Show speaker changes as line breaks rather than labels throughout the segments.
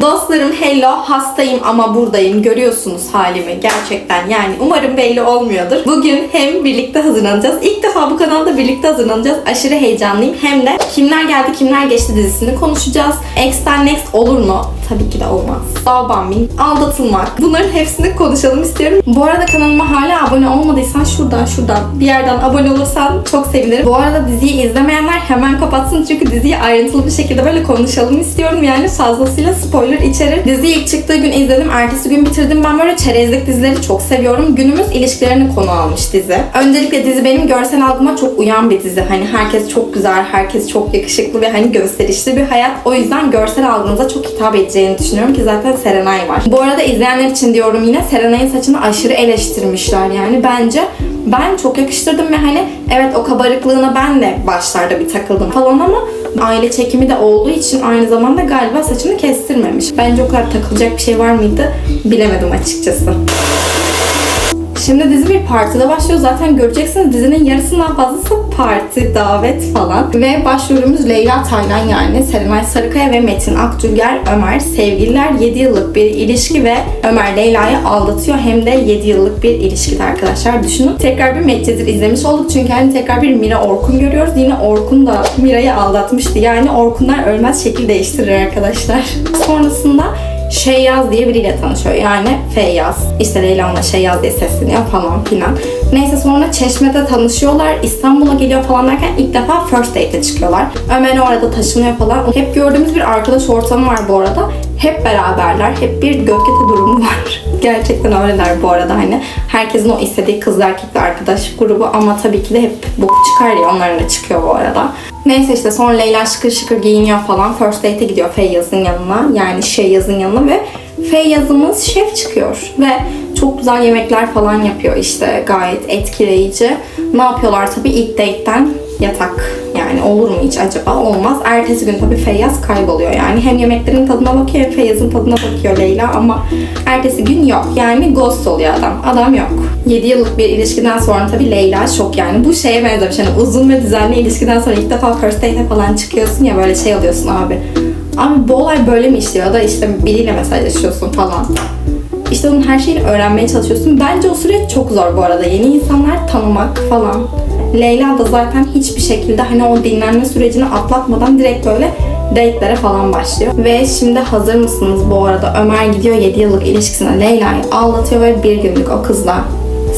Dostlarım hello hastayım ama buradayım görüyorsunuz halimi gerçekten yani umarım belli olmuyordur. Bugün hem birlikte hazırlanacağız. İlk defa bu kanalda birlikte hazırlanacağız. Aşırı heyecanlıyım. Hem de kimler geldi kimler geçti dizisini konuşacağız. X'ten Next olur mu? Tabii ki de olmaz. Bombing, aldatılmak. Bunların hepsini konuşalım istiyorum. Bu arada kanalıma hala abone olmadıysan şuradan şuradan bir yerden abone olursan çok sevinirim. Bu arada diziyi izlemeyenler hemen kapatsın çünkü diziyi ayrıntılı bir şekilde böyle konuşalım istiyorum. Yani fazlasıyla spoiler içerir. Dizi ilk çıktığı gün izledim. Ertesi gün bitirdim. Ben böyle çerezlik dizileri çok seviyorum. Günümüz ilişkilerini konu almış dizi. Öncelikle dizi benim görsel algıma çok uyan bir dizi. Hani herkes çok güzel, herkes çok yakışıklı ve hani gösterişli bir hayat. O yüzden görsel algınıza çok hitap edeceğini düşünüyorum ki zaten Serenay var. Bu arada izleyenler için diyorum yine Serenay'ın saçını aşırı eleştirmişler yani. Bence ben çok yakıştırdım ve hani evet o kabarıklığına ben de başlarda bir takıldım falan ama aile çekimi de olduğu için aynı zamanda galiba saçını kestirmemiş. Bence o kadar takılacak bir şey var mıydı bilemedim açıkçası. Şimdi dizi bir partide başlıyor. Zaten göreceksiniz dizinin yarısından fazlası parti, davet falan. Ve başrolümüz Leyla Taylan yani. Serenay Sarıkaya ve Metin Akdülger Ömer. Sevgililer 7 yıllık bir ilişki ve Ömer Leyla'yı aldatıyor. Hem de 7 yıllık bir ilişkide arkadaşlar. Düşünün. Tekrar bir Medcezir izlemiş olduk. Çünkü hani tekrar bir Mira Orkun görüyoruz. Yine Orkun da Mira'yı aldatmıştı. Yani Orkunlar ölmez şekil değiştirir arkadaşlar. Sonrasında Şeyyaz diye biriyle tanışıyor. Yani Feyyaz. İşte Leyla ona Şeyyaz diye sesleniyor falan filan. Neyse sonra Çeşme'de tanışıyorlar. İstanbul'a geliyor falan derken ilk defa first date'e çıkıyorlar. Ömer orada taşınıyor falan. Hep gördüğümüz bir arkadaş ortamı var bu arada. Hep beraberler. Hep bir götkete durumu var. Gerçekten öyleler bu arada hani. Herkesin o istediği kız erkekli arkadaş grubu ama tabii ki de hep boku çıkar ya onların da çıkıyor bu arada. Neyse işte sonra Leyla şıkır şıkır giyiniyor falan. First date'e gidiyor Feyyaz'ın yanına. Yani Şeyyaz'ın yanına ve Feyyaz'ımız şef çıkıyor. Ve çok güzel yemekler falan yapıyor işte gayet etkileyici. Ne yapıyorlar tabii ilk date'ten yatak yani olur mu hiç acaba? Olmaz. Ertesi gün tabii Feyyaz kayboluyor yani. Hem yemeklerin tadına bakıyor hem Feyyaz'ın tadına bakıyor Leyla ama ertesi gün yok. Yani ghost oluyor adam. Adam yok. 7 yıllık bir ilişkiden sonra tabii Leyla şok yani. Bu şeye benzemiş. Hani uzun ve düzenli ilişkiden sonra ilk defa first date'e falan çıkıyorsun ya böyle şey alıyorsun abi. Abi bu olay böyle mi işliyor? Da işte biriyle mesajlaşıyorsun falan. İşte onun her şeyini öğrenmeye çalışıyorsun. Bence o süreç çok zor bu arada. Yeni insanlar tanımak falan. Leyla da zaten hiçbir şekilde hani o dinlenme sürecini atlatmadan direkt böyle date'lere falan başlıyor. Ve şimdi hazır mısınız bu arada? Ömer gidiyor 7 yıllık ilişkisine Leyla'yı aldatıyor ve bir günlük o kızla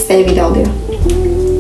sevgili oluyor.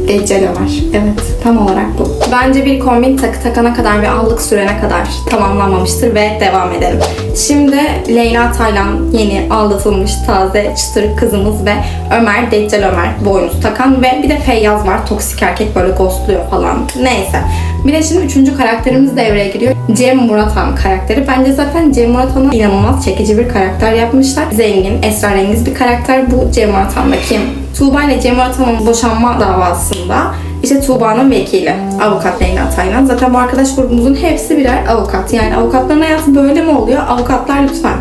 Deccal Ömer. Evet, tam olarak bu. Bence bir kombin takı takana kadar ve allık sürene kadar tamamlanmamıştır ve devam edelim. Şimdi Leyla Taylan yeni aldatılmış taze çıtır kızımız ve Ömer, Deccal Ömer boynuz takan ve bir de Feyyaz var. Toksik erkek böyle ghostluyor falan. Neyse. Bir de şimdi üçüncü karakterimiz devreye giriyor. Cem Muratan karakteri. Bence zaten Cem Muratan'a inanılmaz çekici bir karakter yapmışlar. Zengin, esrarengiz bir karakter bu Cem Muratan'da kim? Tuğba ile Cem Muratan'ın boşanma davasında işte Tuğba'nın vekili, avukat Leyla Taylan. Zaten bu arkadaş grubumuzun hepsi birer avukat. Yani avukatların hayatı böyle mi oluyor? Avukatlar lütfen.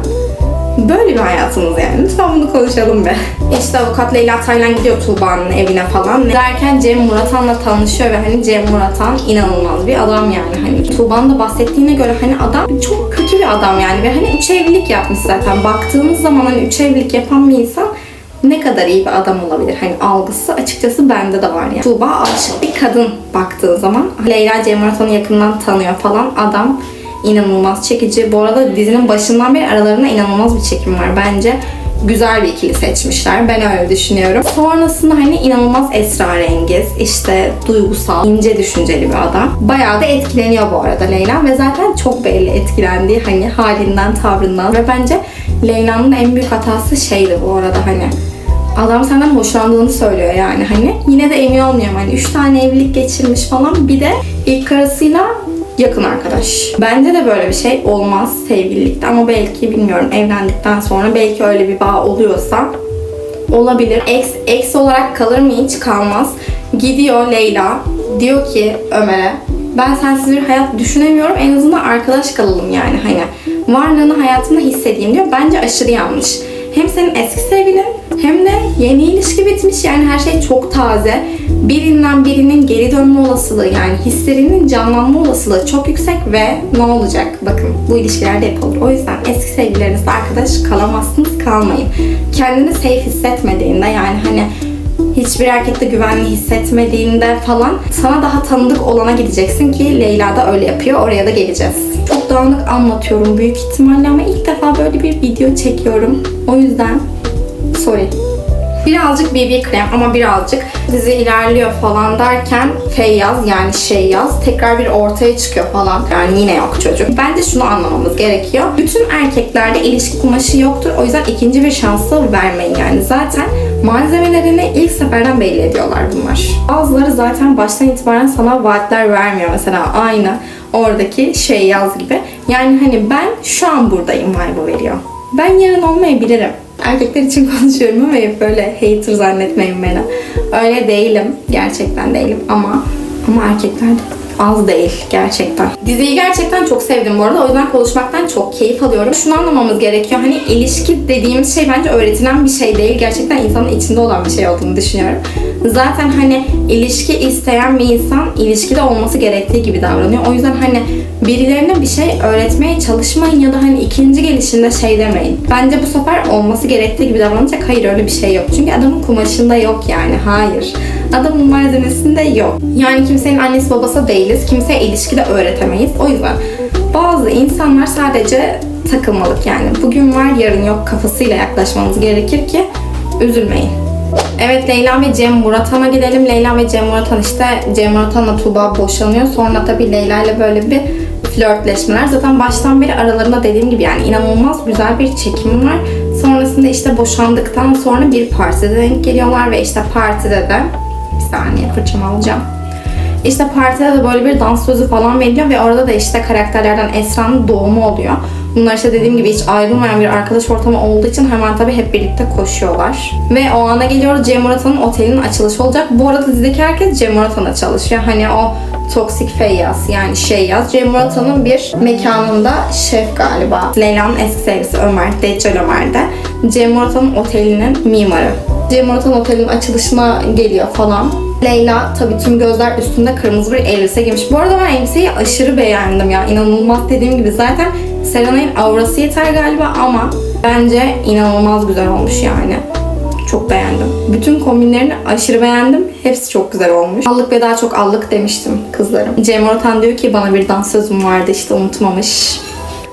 Böyle bir hayatımız yani. Lütfen bunu konuşalım be. İşte avukat Leyla Taylan gidiyor Tuğba'nın evine falan. Derken Cem Muratan'la tanışıyor ve hani Cem Muratan inanılmaz bir adam yani. Hani Tuğba'nın da bahsettiğine göre hani adam çok kötü bir adam yani. Ve hani üç evlilik yapmış zaten. Baktığımız zaman hani üç evlilik yapan bir insan ne kadar iyi bir adam olabilir? Hani algısı açıkçası bende de var yani. Tuğba aşık bir kadın baktığın zaman. Leyla Cem Muratan'ı yakından tanıyor falan. Adam inanılmaz çekici. Bu arada dizinin başından beri aralarında inanılmaz bir çekim var. Bence güzel bir ikili seçmişler. Ben öyle düşünüyorum. Sonrasında hani inanılmaz esrarengiz, işte duygusal, ince düşünceli bir adam. Bayağı da etkileniyor bu arada Leyla ve zaten çok belli etkilendiği hani halinden, tavrından ve bence Leyla'nın en büyük hatası şeydi bu arada hani Adam senden hoşlandığını söylüyor yani hani. Yine de emin olmuyorum hani. Üç tane evlilik geçirmiş falan. Bir de ilk karısıyla yakın arkadaş. Bence de böyle bir şey olmaz sevgililikte ama belki bilmiyorum evlendikten sonra belki öyle bir bağ oluyorsa olabilir. Ex, ex olarak kalır mı hiç kalmaz. Gidiyor Leyla diyor ki Ömer'e ben sensiz bir hayat düşünemiyorum en azından arkadaş kalalım yani hani varlığını hayatımda hissedeyim diyor. Bence aşırı yanlış. Hem senin eski sevgilin hem de yeni ilişki bitmiş. Yani her şey çok taze. Birinden birinin geri dönme olasılığı yani hislerinin canlanma olasılığı çok yüksek ve ne olacak? Bakın bu ilişkilerde olur. O yüzden eski sevgililerinizle arkadaş kalamazsınız kalmayın. Kendini safe hissetmediğinde yani hani hiçbir erkekte güvenli hissetmediğinde falan sana daha tanıdık olana gideceksin ki Leyla da öyle yapıyor. Oraya da geleceğiz. Çok dağınık anlatıyorum büyük ihtimalle ama ilk defa böyle bir video çekiyorum. O yüzden sorry. Birazcık BB krem ama birazcık dizi ilerliyor falan derken Feyyaz yani şey yaz tekrar bir ortaya çıkıyor falan. Yani yine yok çocuk. Bence şunu anlamamız gerekiyor. Bütün erkeklerde ilişki kumaşı yoktur. O yüzden ikinci bir şansı vermeyin yani. Zaten malzemelerini ilk seferden belli ediyorlar bunlar. Bazıları zaten baştan itibaren sana vaatler vermiyor. Mesela aynı oradaki şey yaz gibi. Yani hani ben şu an buradayım vibe'ı veriyor. Ben yarın olmayabilirim. Erkekler için konuşuyorum ama böyle hater zannetmeyin beni. Öyle değilim. Gerçekten değilim ama ama erkekler de az değil gerçekten. Diziyi gerçekten çok sevdim bu arada. O yüzden konuşmaktan çok keyif alıyorum. Şunu anlamamız gerekiyor. Hani ilişki dediğimiz şey bence öğretilen bir şey değil. Gerçekten insanın içinde olan bir şey olduğunu düşünüyorum. Zaten hani ilişki isteyen bir insan ilişkide olması gerektiği gibi davranıyor. O yüzden hani birilerine bir şey öğretmeye çalışmayın ya da hani ikinci gelişinde şey demeyin. Bence bu sefer olması gerektiği gibi davranacak. Hayır öyle bir şey yok. Çünkü adamın kumaşında yok yani. Hayır. Adamın malzemesinde yok. Yani kimsenin annesi babası değiliz. Kimseye ilişki de öğretemeyiz. O yüzden bazı insanlar sadece takılmalık yani. Bugün var yarın yok kafasıyla yaklaşmanız gerekir ki üzülmeyin. Evet Leyla ve Cem Murathan'a gidelim. Leyla ve Cem Murathan işte Cem Murathan'la Tuğba boşanıyor. Sonra tabii Leyla ile böyle bir flörtleşmeler. Zaten baştan beri aralarında dediğim gibi yani inanılmaz güzel bir çekim var. Sonrasında işte boşandıktan sonra bir partide denk geliyorlar ve işte partide de bir saniye fırçamı alacağım. İşte partide de böyle bir dans sözü falan veriliyor ve orada da işte karakterlerden Esra'nın doğumu oluyor. Bunlar işte dediğim gibi hiç ayrılmayan bir arkadaş ortamı olduğu için hemen tabii hep birlikte koşuyorlar. Ve o ana geliyoruz Cem Murat'ın otelinin açılışı olacak. Bu arada dizideki herkes Cem Murat'ına çalışıyor. Hani o toksik feyyaz yani şey yaz. Cem Murat'ın bir mekanında şef galiba. Leyla'nın eski sevgilisi Ömer, Deccal Ömer de. Cem Murat'ın otelinin mimarı. Cem Murat'ın otelinin açılışına geliyor falan. Leyla tabii tüm gözler üstünde kırmızı bir elbise giymiş. Bu arada ben elbiseyi aşırı beğendim ya. İnanılmaz dediğim gibi zaten Serenay'ın aurası yeter galiba ama bence inanılmaz güzel olmuş yani. Çok beğendim. Bütün kombinlerini aşırı beğendim. Hepsi çok güzel olmuş. Allık ve daha çok allık demiştim kızlarım. Cem Oratan diyor ki bana bir dans sözüm vardı işte unutmamış.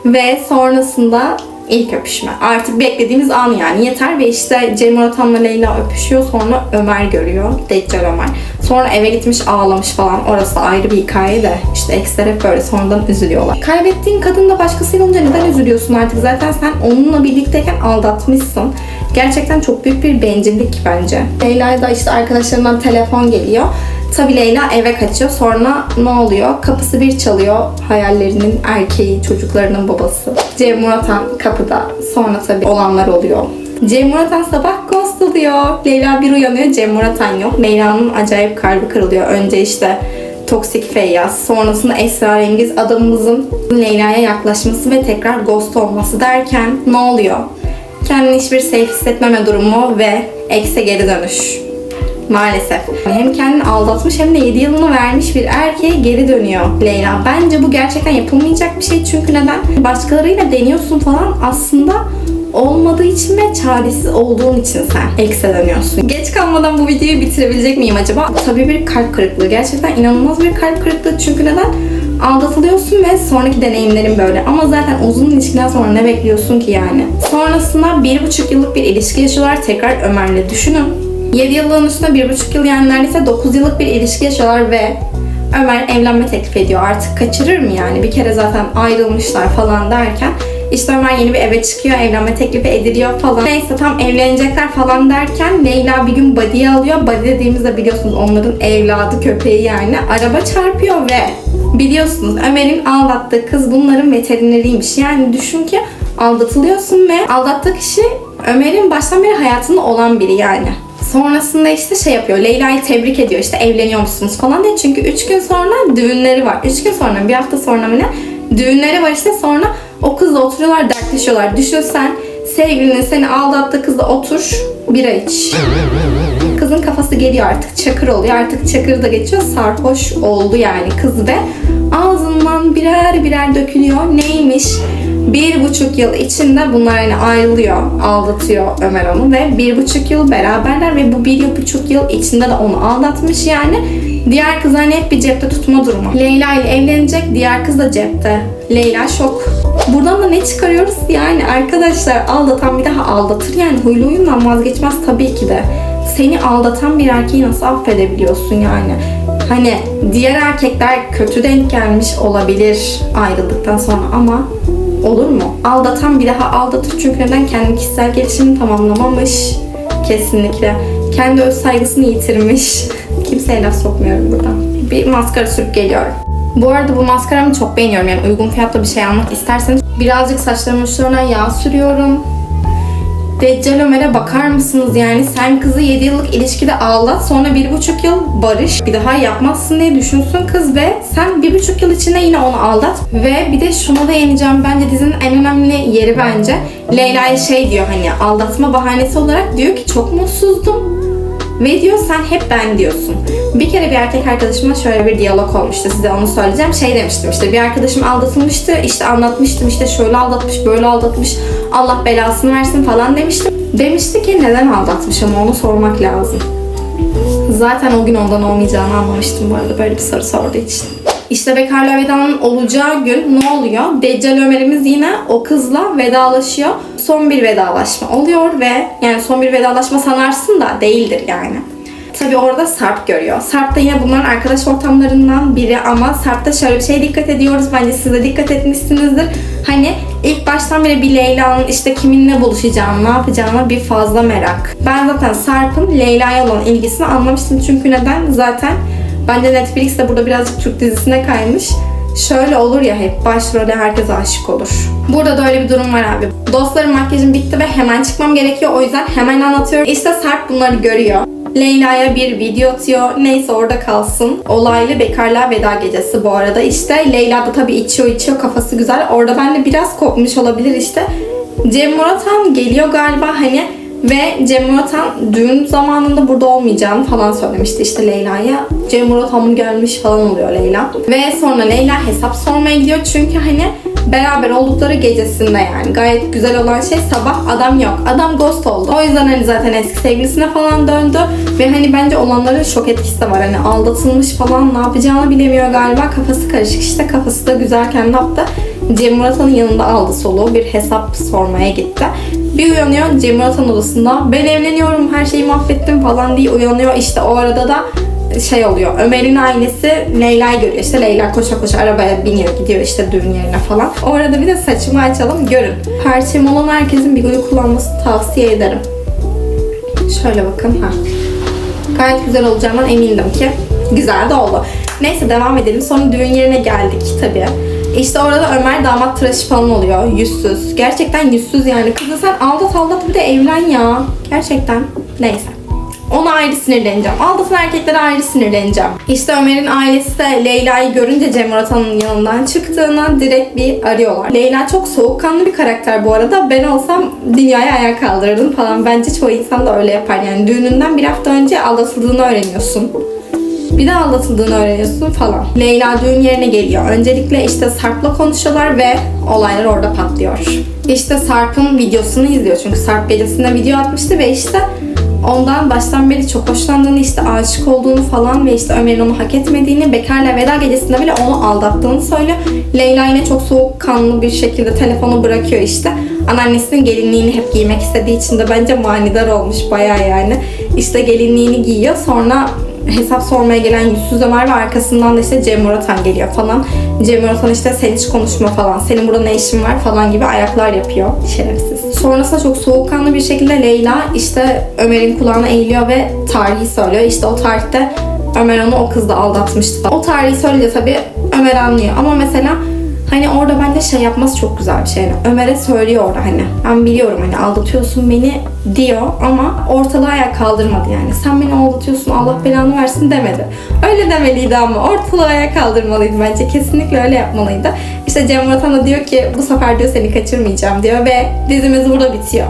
Ve sonrasında ilk öpüşme. Artık beklediğimiz an yani yeter ve işte Cem Oratan'la Leyla öpüşüyor sonra Ömer görüyor. Deccal Ömer. Sonra eve gitmiş ağlamış falan. Orası ayrı bir hikaye de işte eksler hep böyle sonradan üzülüyorlar. Kaybettiğin kadınla başkasıyla olunca neden üzülüyorsun artık? Zaten sen onunla birlikteyken aldatmışsın. Gerçekten çok büyük bir bencillik bence. Leyla'ya da işte arkadaşlarından telefon geliyor. Tabii Leyla eve kaçıyor. Sonra ne oluyor? Kapısı bir çalıyor. Hayallerinin erkeği, çocuklarının babası. Cem Muratan kapıda. Sonra tabii olanlar oluyor. Cem Muratan sabah ghost oluyor. Leyla bir uyanıyor. Cem Muratan yok. Leyla'nın acayip kalbi kırılıyor. Önce işte toksik feyyaz. Sonrasında esrarengiz adamımızın Leyla'ya yaklaşması ve tekrar ghost olması derken ne oluyor? Kendini hiçbir safe hissetmeme durumu ve ekse geri dönüş. Maalesef. Hem kendini aldatmış hem de 7 yılını vermiş bir erkeğe geri dönüyor Leyla. Bence bu gerçekten yapılmayacak bir şey çünkü neden? Başkalarıyla deniyorsun falan aslında olmadığı için ve çaresiz olduğun için sen ekse dönüyorsun. Geç kalmadan bu videoyu bitirebilecek miyim acaba? Tabii bir kalp kırıklığı. Gerçekten inanılmaz bir kalp kırıklığı çünkü neden? Aldatılıyorsun ve sonraki deneyimlerin böyle. Ama zaten uzun ilişkiden sonra ne bekliyorsun ki yani? Sonrasında bir buçuk yıllık bir ilişki yaşıyorlar tekrar Ömer'le. Düşünün. 7 yıllığın üstüne 1,5 yıl yani neredeyse 9 yıllık bir ilişki yaşıyorlar ve Ömer evlenme teklif ediyor. Artık kaçırır mı yani? Bir kere zaten ayrılmışlar falan derken işte Ömer yeni bir eve çıkıyor, evlenme teklifi ediliyor falan. Neyse tam evlenecekler falan derken Leyla bir gün Buddy'yi alıyor. Buddy dediğimizde biliyorsunuz onların evladı köpeği yani. Araba çarpıyor ve biliyorsunuz Ömer'in aldattığı kız bunların veterineriymiş. Yani düşün ki aldatılıyorsun ve aldattığı kişi Ömer'in baştan beri hayatında olan biri yani. Sonrasında işte şey yapıyor. Leyla'yı tebrik ediyor. işte evleniyor musunuz falan diye. Çünkü 3 gün sonra düğünleri var. 3 gün sonra bir hafta sonra mı ne? Düğünleri var işte sonra o kızla oturuyorlar dertleşiyorlar. Düşün sen Sevgilinin seni aldattığı kızla otur bira iç. Kızın kafası geliyor artık çakır oluyor. Artık çakır da geçiyor. Sarhoş oldu yani kız ve ağzından birer birer dökülüyor. Neymiş? Bir buçuk yıl içinde bunlar hani ayrılıyor, aldatıyor Ömer onu ve bir buçuk yıl beraberler ve bu bir buçuk yıl içinde de onu aldatmış yani. Diğer kız hani hep bir cepte tutma durumu. Leyla ile evlenecek, diğer kız da cepte. Leyla şok. Buradan da ne çıkarıyoruz yani arkadaşlar aldatan bir daha aldatır yani huylu huyundan vazgeçmez tabii ki de. Seni aldatan bir erkeği nasıl affedebiliyorsun yani? Hani diğer erkekler kötü denk gelmiş olabilir ayrıldıktan sonra ama olur mu? Aldatan bir daha aldatır çünkü neden? Kendi kişisel gelişimini tamamlamamış. Kesinlikle. Kendi öz saygısını yitirmiş. Kimseye laf sokmuyorum buradan. Bir maskara sürüp geliyorum. Bu arada bu maskaramı çok beğeniyorum. Yani uygun fiyatla bir şey almak isterseniz birazcık saçlarımın uçlarına yağ sürüyorum. Deccal Ömer'e bakar mısınız? Yani sen kızı 7 yıllık ilişkide ağlat sonra 1,5 yıl barış bir daha yapmazsın diye düşünsün kız ve sen 1,5 yıl içinde yine onu aldat. Ve bir de şuna değineceğim bence dizinin en önemli yeri bence Leyla'ya şey diyor hani aldatma bahanesi olarak diyor ki çok mutsuzdum ve diyor sen hep ben diyorsun. Bir kere bir erkek arkadaşımla şöyle bir diyalog olmuştu size onu söyleyeceğim. Şey demiştim işte bir arkadaşım aldatılmıştı işte anlatmıştım işte şöyle aldatmış böyle aldatmış Allah belasını versin falan demiştim. Demişti ki neden aldatmış ama onu sormak lazım. Zaten o gün ondan olmayacağını anlamıştım bu arada böyle bir soru sorduğu için. İşte bekarlığa vedanın olacağı gün ne oluyor? Deccal Ömer'imiz yine o kızla vedalaşıyor. Son bir vedalaşma oluyor ve yani son bir vedalaşma sanarsın da değildir yani. Tabi orada Sarp görüyor. Sarp da yine bunların arkadaş ortamlarından biri ama Sarp'ta şöyle bir şey dikkat ediyoruz. Bence siz de dikkat etmişsinizdir. Hani ilk baştan beri bir Leyla'nın işte kiminle buluşacağını, ne yapacağına bir fazla merak. Ben zaten Sarp'ın Leyla'ya olan ilgisini anlamıştım. Çünkü neden? Zaten bence Netflix de burada birazcık Türk dizisine kaymış. Şöyle olur ya hep başrole herkes aşık olur. Burada da öyle bir durum var abi. Dostlarım makyajım bitti ve hemen çıkmam gerekiyor. O yüzden hemen anlatıyorum. İşte Sarp bunları görüyor. Leyla'ya bir video atıyor. Neyse orada kalsın. Olaylı bekarlığa veda gecesi bu arada. İşte Leyla da tabii içiyor içiyor kafası güzel. Orada ben de biraz kopmuş olabilir işte. Cem Muratan geliyor galiba hani ve Cem Muratan düğün zamanında burada olmayacağını falan söylemişti işte Leyla'ya. Cem Muratan mı gelmiş falan oluyor Leyla. Ve sonra Leyla hesap sormaya gidiyor çünkü hani beraber oldukları gecesinde yani gayet güzel olan şey sabah adam yok. Adam ghost oldu. O yüzden hani zaten eski sevgilisine falan döndü ve hani bence olanların şok etkisi de var. Hani aldatılmış falan ne yapacağını bilemiyor galiba. Kafası karışık işte kafası da güzelken ne yaptı? Cem Murat'ın yanında aldı soluğu bir hesap sormaya gitti. Bir uyanıyor Cem Murat'ın odasında ben evleniyorum her şeyi mahvettim falan diye uyanıyor. İşte o arada da şey oluyor. Ömer'in ailesi Leyla'yı görüyor. İşte Leyla koşa koşa arabaya biniyor gidiyor işte düğün yerine falan. O arada bir de saçımı açalım görün. Perçem olan herkesin bir golü kullanmasını tavsiye ederim. Şöyle bakın ha. Gayet güzel olacağından emindim ki. Güzel de oldu. Neyse devam edelim. Sonra düğün yerine geldik tabii. İşte orada Ömer damat tıraşı falan oluyor. Yüzsüz. Gerçekten yüzsüz yani. Kızı sen aldat aldat bir de evlen ya. Gerçekten. Neyse. Ona ayrı sinirleneceğim. Aldatan erkeklere ayrı sinirleneceğim. İşte Ömer'in ailesi de Leyla'yı görünce Cem Murat'ın yanından çıktığına direkt bir arıyorlar. Leyla çok soğukkanlı bir karakter bu arada. Ben olsam dünyaya ayağa kaldırırdım falan. Bence çoğu insan da öyle yapar. Yani düğününden bir hafta önce aldatıldığını öğreniyorsun. Bir de aldatıldığını öğreniyorsun falan. Leyla düğün yerine geliyor. Öncelikle işte Sarp'la konuşuyorlar ve olaylar orada patlıyor. İşte Sarp'ın videosunu izliyor. Çünkü Sarp gecesinde video atmıştı ve işte ondan baştan beri çok hoşlandığını, işte aşık olduğunu falan ve işte Ömer'in onu hak etmediğini, bekarla veda gecesinde bile onu aldattığını söylüyor. Leyla yine çok soğukkanlı bir şekilde telefonu bırakıyor işte. Anneannesinin gelinliğini hep giymek istediği için de bence manidar olmuş bayağı yani. İşte gelinliğini giyiyor. Sonra hesap sormaya gelen yüzsüz Ömer ve arkasından da işte Cem Muratan geliyor falan. Cem Muratan işte sen hiç konuşma falan, senin burada ne işin var falan gibi ayaklar yapıyor şerefsiz. Sonrasında çok soğukkanlı bir şekilde Leyla işte Ömer'in kulağına eğiliyor ve tarihi söylüyor. İşte o tarihte Ömer onu o kızla aldatmıştı. O tarihi söyleyince tabii Ömer anlıyor ama mesela Hani orada bence şey yapması çok güzel bir şey. Yani Ömer'e söylüyor orada hani. Ben biliyorum hani aldatıyorsun beni diyor ama ortalığı ayağa kaldırmadı yani. Sen beni aldatıyorsun Allah belanı versin demedi. Öyle demeliydi ama ortalığı ayağa kaldırmalıydı bence. Kesinlikle öyle yapmalıydı. İşte Cem Murat da diyor ki bu sefer diyor seni kaçırmayacağım diyor ve dizimiz burada bitiyor.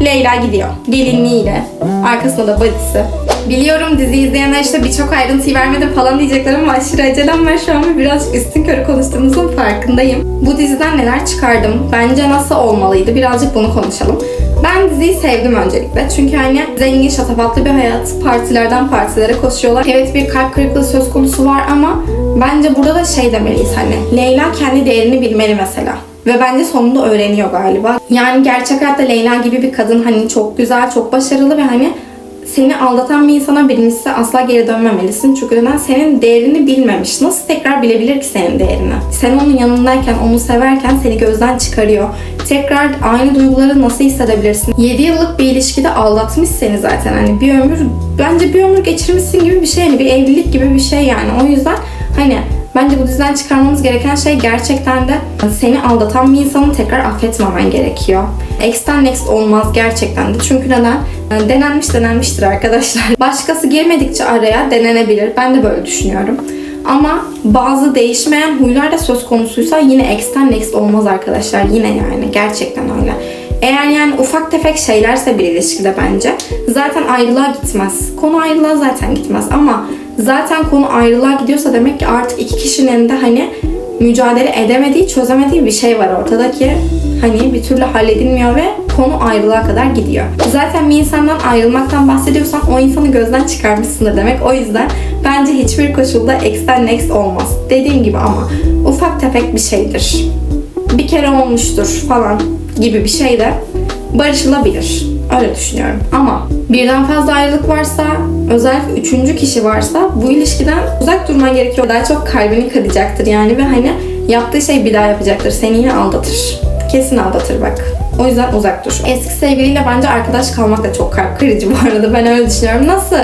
Leyla gidiyor. Gelinliğiyle. Arkasında da bacısı. Biliyorum dizi izleyenler işte birçok ayrıntıyı vermedim falan diyecekler ama aşırı acelem var şu an ve birazcık üstün körü konuştuğumuzun farkındayım. Bu diziden neler çıkardım? Bence nasıl olmalıydı? Birazcık bunu konuşalım. Ben diziyi sevdim öncelikle. Çünkü hani zengin, şatafatlı bir hayat. Partilerden partilere koşuyorlar. Evet bir kalp kırıklığı söz konusu var ama bence burada da şey demeliyiz hani. Leyla kendi değerini bilmeli mesela. Ve bence sonunda öğreniyor galiba. Yani gerçek hayatta Leyla gibi bir kadın hani çok güzel, çok başarılı ve hani seni aldatan bir insana birincisi asla geri dönmemelisin. Çünkü neden? Senin değerini bilmemiş. Nasıl tekrar bilebilir ki senin değerini? Sen onun yanındayken, onu severken seni gözden çıkarıyor. Tekrar aynı duyguları nasıl hissedebilirsin? 7 yıllık bir ilişkide aldatmış seni zaten. Hani bir ömür, bence bir ömür geçirmişsin gibi bir şey. Hani bir evlilik gibi bir şey yani. O yüzden hani Bence bu diziden çıkarmamız gereken şey gerçekten de seni aldatan bir insanı tekrar affetmemen gerekiyor. X'ten next olmaz gerçekten de. Çünkü neden? Yani Denenmiş denenmiştir arkadaşlar. Başkası girmedikçe araya denenebilir. Ben de böyle düşünüyorum. Ama bazı değişmeyen huylar da söz konusuysa yine X'ten next olmaz arkadaşlar. Yine yani gerçekten öyle. Eğer yani ufak tefek şeylerse bir ilişkide bence zaten ayrılığa gitmez. Konu ayrılığa zaten gitmez ama zaten konu ayrılığa gidiyorsa demek ki artık iki kişinin de hani mücadele edemediği, çözemediği bir şey var ortada ki hani bir türlü halledilmiyor ve konu ayrılığa kadar gidiyor. Zaten bir insandan ayrılmaktan bahsediyorsan o insanı gözden çıkarmışsın demek. O yüzden bence hiçbir koşulda X'ten next olmaz. Dediğim gibi ama ufak tefek bir şeydir. Bir kere olmuştur falan gibi bir şey de barışılabilir. Öyle düşünüyorum. Ama birden fazla ayrılık varsa, özellikle üçüncü kişi varsa bu ilişkiden uzak durman gerekiyor. Daha çok kalbini kıracaktır yani ve hani yaptığı şey bir daha yapacaktır. Seni yine aldatır. Kesin aldatır bak. O yüzden uzak dur. Eski sevgiliyle bence arkadaş kalmak da çok kalp kırıcı bu arada. Ben öyle düşünüyorum. Nasıl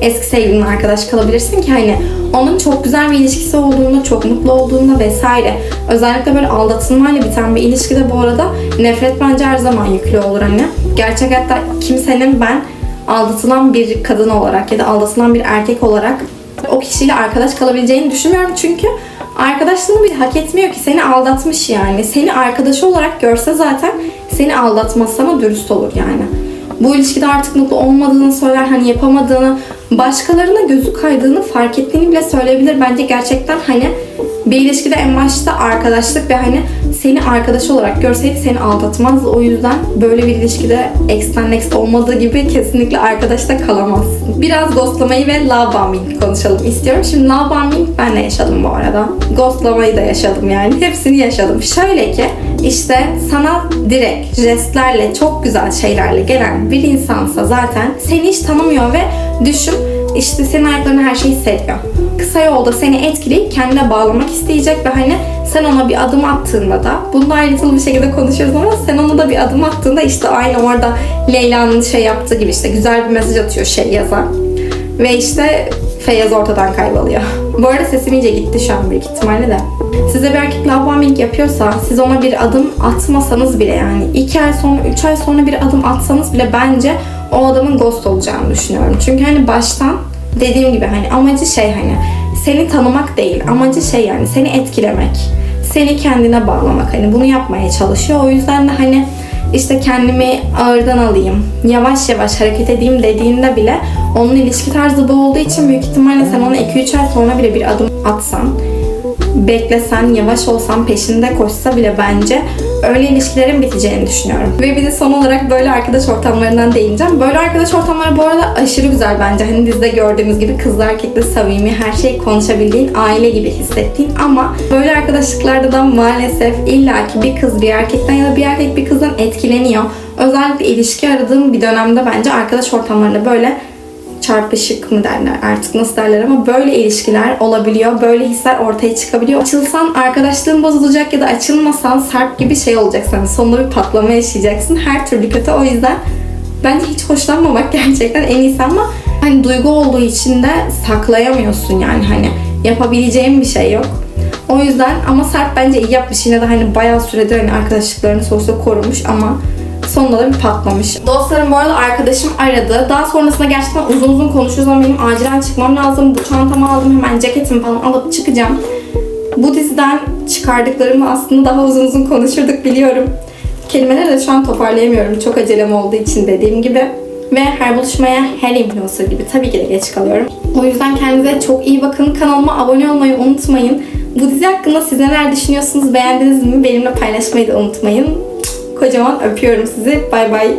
eski sevgilinle arkadaş kalabilirsin ki hani onun çok güzel bir ilişkisi olduğunda, çok mutlu olduğunda vesaire. Özellikle böyle aldatılmayla biten bir ilişkide bu arada nefret bence her zaman yüklü olur hani. Gerçek hayatta kimsenin ben aldatılan bir kadın olarak ya da aldatılan bir erkek olarak o kişiyle arkadaş kalabileceğini düşünmüyorum çünkü arkadaşlığını bir hak etmiyor ki seni aldatmış yani. Seni arkadaşı olarak görse zaten seni aldatmaz sana dürüst olur yani bu ilişkide artık mutlu olmadığını söyler, hani yapamadığını, başkalarına gözü kaydığını fark ettiğini bile söyleyebilir. Bence gerçekten hani bir ilişkide en başta arkadaşlık ve hani seni arkadaş olarak görseydi seni aldatmazdı. O yüzden böyle bir ilişkide X'ten next olmadığı gibi kesinlikle arkadaşta kalamazsın. Biraz ghostlamayı ve love bombing konuşalım istiyorum. Şimdi love bombing ben de yaşadım bu arada. Ghostlamayı da yaşadım yani. Hepsini yaşadım. Şöyle ki işte sana direkt jestlerle çok güzel şeylerle gelen bir insansa zaten seni hiç tanımıyor ve düşün işte senin ayaklarına her şeyi hissediyor. Kısa yolda seni etkileyip kendine bağlamak isteyecek ve hani sen ona bir adım attığında da bunu da ayrıntılı bir şekilde konuşuyoruz ama sen ona da bir adım attığında işte aynı orada Leyla'nın şey yaptığı gibi işte güzel bir mesaj atıyor şey yazan. Ve işte Feyyaz ortadan kayboluyor. Bu arada sesim iyice gitti şu an büyük ihtimalle de. Size bir erkek love bombing yapıyorsa siz ona bir adım atmasanız bile yani 2 ay sonra 3 ay sonra bir adım atsanız bile bence o adamın ghost olacağını düşünüyorum. Çünkü hani baştan dediğim gibi hani amacı şey hani seni tanımak değil amacı şey yani seni etkilemek. Seni kendine bağlamak hani bunu yapmaya çalışıyor. O yüzden de hani işte kendimi ağırdan alayım, yavaş yavaş hareket edeyim dediğinde bile onun ilişki tarzı bu olduğu için büyük ihtimalle sen ona 2-3 ay sonra bile bir adım atsan, beklesen, yavaş olsan, peşinde koşsa bile bence öyle ilişkilerin biteceğini düşünüyorum. Ve bir de son olarak böyle arkadaş ortamlarından değineceğim. Böyle arkadaş ortamları bu arada aşırı güzel bence. Hani dizide gördüğümüz gibi kızla erkekle samimi, her şeyi konuşabildiğin, aile gibi hissettiğin ama böyle arkadaşlıklarda da maalesef illaki bir kız bir erkekten ya da bir erkek bir kızdan etkileniyor. Özellikle ilişki aradığım bir dönemde bence arkadaş ortamlarında böyle çarpışık mı derler artık nasıl derler ama böyle ilişkiler olabiliyor. Böyle hisler ortaya çıkabiliyor. Açılsan arkadaşlığın bozulacak ya da açılmasan Sarp gibi şey olacaksın. Yani sonunda bir patlama yaşayacaksın. Her türlü kötü. O yüzden bence hiç hoşlanmamak gerçekten en iyisi ama hani duygu olduğu için de saklayamıyorsun yani hani yapabileceğim bir şey yok. O yüzden ama Sarp bence iyi yapmış. Yine de hani bayağı süredir hani arkadaşlıklarını sonuçta korumuş ama sonunda da bir patlamış. Dostlarım bu arada arkadaşım aradı. Daha sonrasında gerçekten uzun uzun konuşuyoruz ama benim acilen çıkmam lazım. Bu çantamı aldım hemen ceketimi falan alıp çıkacağım. Bu diziden çıkardıklarımı aslında daha uzun uzun konuşurduk biliyorum. Kelimeleri de şu an toparlayamıyorum. Çok acelem olduğu için dediğim gibi. Ve her buluşmaya her influencer gibi tabii ki de geç kalıyorum. O yüzden kendinize çok iyi bakın. Kanalıma abone olmayı unutmayın. Bu dizi hakkında siz neler düşünüyorsunuz? Beğendiniz mi? Benimle paylaşmayı da unutmayın. Kocaman öpüyorum sizi. Bay bay.